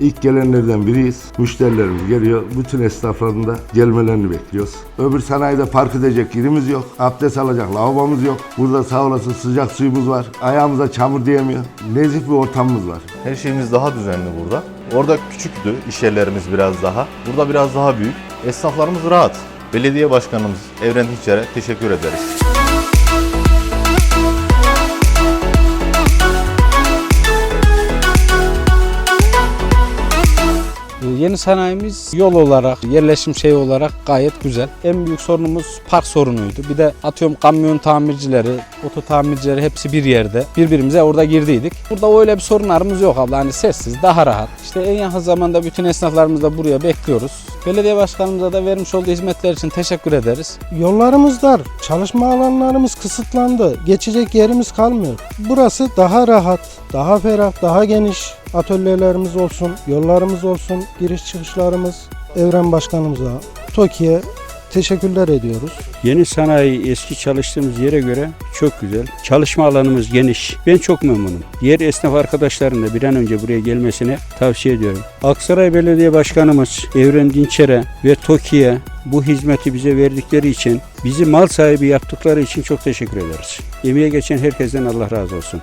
İlk gelenlerden biriyiz. Müşterilerimiz geliyor. Bütün esnafların da gelmelerini bekliyoruz. Öbür sanayide park edecek yerimiz yok. Abdest alacak lavabomuz yok. Burada sağ olasın sıcak suyumuz var. Ayağımıza çamur diyemiyor. Nezih bir ortamımız var. Her şeyimiz daha düzenli burada. Orada küçüktü, iş yerlerimiz biraz daha. Burada biraz daha büyük. Esnaflarımız rahat. Belediye Başkanımız Evren Hiçer'e teşekkür ederiz. Yeni sanayimiz yol olarak, yerleşim şeyi olarak gayet güzel. En büyük sorunumuz park sorunuydu. Bir de atıyorum kamyon tamircileri, oto tamircileri hepsi bir yerde. Birbirimize orada girdiydik. Burada öyle bir sorunlarımız yok abla. Hani sessiz, daha rahat. İşte en yakın zamanda bütün esnaflarımızı da buraya bekliyoruz. Belediye başkanımıza da vermiş olduğu hizmetler için teşekkür ederiz. Yollarımız dar, çalışma alanlarımız kısıtlandı, geçecek yerimiz kalmıyor. Burası daha rahat, daha ferah, daha geniş atölyelerimiz olsun, yollarımız olsun, giriş çıkışlarımız. Evren Başkanımıza, TOKİ'ye teşekkürler ediyoruz. Yeni sanayi eski çalıştığımız yere göre çok güzel. Çalışma alanımız geniş. Ben çok memnunum. Diğer esnaf arkadaşların da bir an önce buraya gelmesini tavsiye ediyorum. Aksaray Belediye Başkanımız Evren Dinçer'e ve TOKİ'ye bu hizmeti bize verdikleri için, bizi mal sahibi yaptıkları için çok teşekkür ederiz. Emeğe geçen herkesten Allah razı olsun.